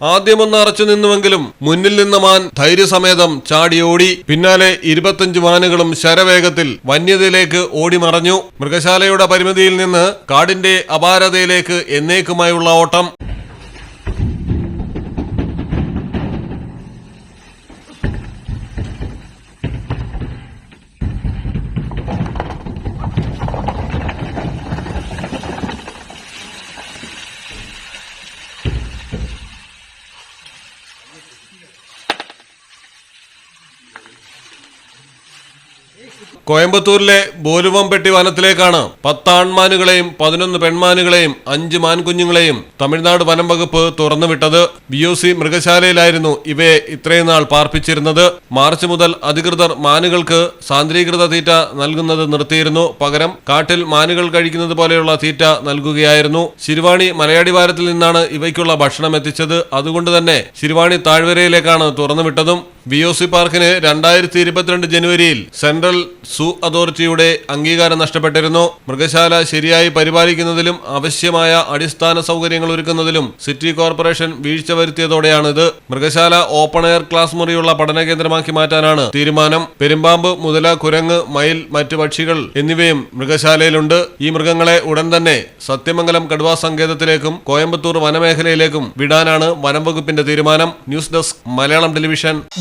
ആദ്യമൊന്ന് അറച്ചു നിന്നുവെങ്കിലും മുന്നിൽ നിന്ന മാൻ ധൈര്യസമേതം ചാടിയോടി പിന്നാലെ ഇരുപത്തഞ്ച് മാനുകളും ശരവേഗത്തിൽ വന്യതയിലേക്ക് ഓടിമറഞ്ഞു മൃഗശാലയുടെ പരിമിതിയിൽ നിന്ന് കാടിന്റെ അപാരതയിലേക്ക് എന്നേക്കുമായുള്ള ഓട്ടം. കോയമ്പത്തൂരിലെ ബോലുവംപെട്ടി വനത്തിലേക്കാണ് പത്ത് ആൺമാനുകളെയും പതിനൊന്ന് പെൺമാനുകളെയും അഞ്ച് മാൻകുഞ്ഞുങ്ങളെയും തമിഴ്നാട് വനം വകുപ്പ് തുറന്നുവിട്ടത്. ബി ഒ സി മൃഗശാലയിലായിരുന്നു ഇവയെ ഇത്രയും നാൾ പാർപ്പിച്ചിരുന്നത്. മാർച്ച് മുതൽ അധികൃതർ മാനുകൾക്ക് സാന്ദ്രീകൃത തീറ്റ നൽകുന്നത് നിർത്തിയിരുന്നു. പകരം കാട്ടിൽ മാനുകൾ കഴിക്കുന്നത് പോലെയുള്ള തീറ്റ നൽകുകയായിരുന്നു. ശിരുവാണി മലയാടിവാരത്തിൽ നിന്നാണ് ഇവയ്ക്കുള്ള ഭക്ഷണം എത്തിച്ചത്. അതുകൊണ്ട് തന്നെ ശിരുവാണി താഴ്വരയിലേക്കാണ് തുറന്നുവിട്ടതും. ബി ഒ സി പാർക്കിന് രണ്ടായിരത്തി ഇരുപത്തിരണ്ട് ജനുവരിയിൽ സെൻട്രൽ സൂ അതോറിറ്റിയുടെ അംഗീകാരം നഷ്ടപ്പെട്ടിരുന്നു. മൃഗശാല ശരിയായി പരിപാലിക്കുന്നതിലും ആവശ്യമായ അടിസ്ഥാന സൗകര്യങ്ങൾ ഒരുക്കുന്നതിലും സിറ്റി കോർപ്പറേഷൻ വീഴ്ച വരുത്തിയതോടെയാണിത്. മൃഗശാല ഓപ്പൺ എയർ ക്ലാസ് മുറിയുള്ള പഠന കേന്ദ്രമാക്കി മാറ്റാനാണ് തീരുമാനം. പെരുമ്പാമ്പ് മുതല കുരങ്ങ് മയിൽ മറ്റ് പക്ഷികൾ എന്നിവയും മൃഗശാലയിലുണ്ട്. ഈ മൃഗങ്ങളെ ഉടൻ തന്നെ സത്യമംഗലം കടുവാ സങ്കേതത്തിലേക്കും കോയമ്പത്തൂർ വനമേഖലയിലേക്കും വിടാനാണ് വനം വകുപ്പിന്റെ തീരുമാനം. News desk Malayalam television.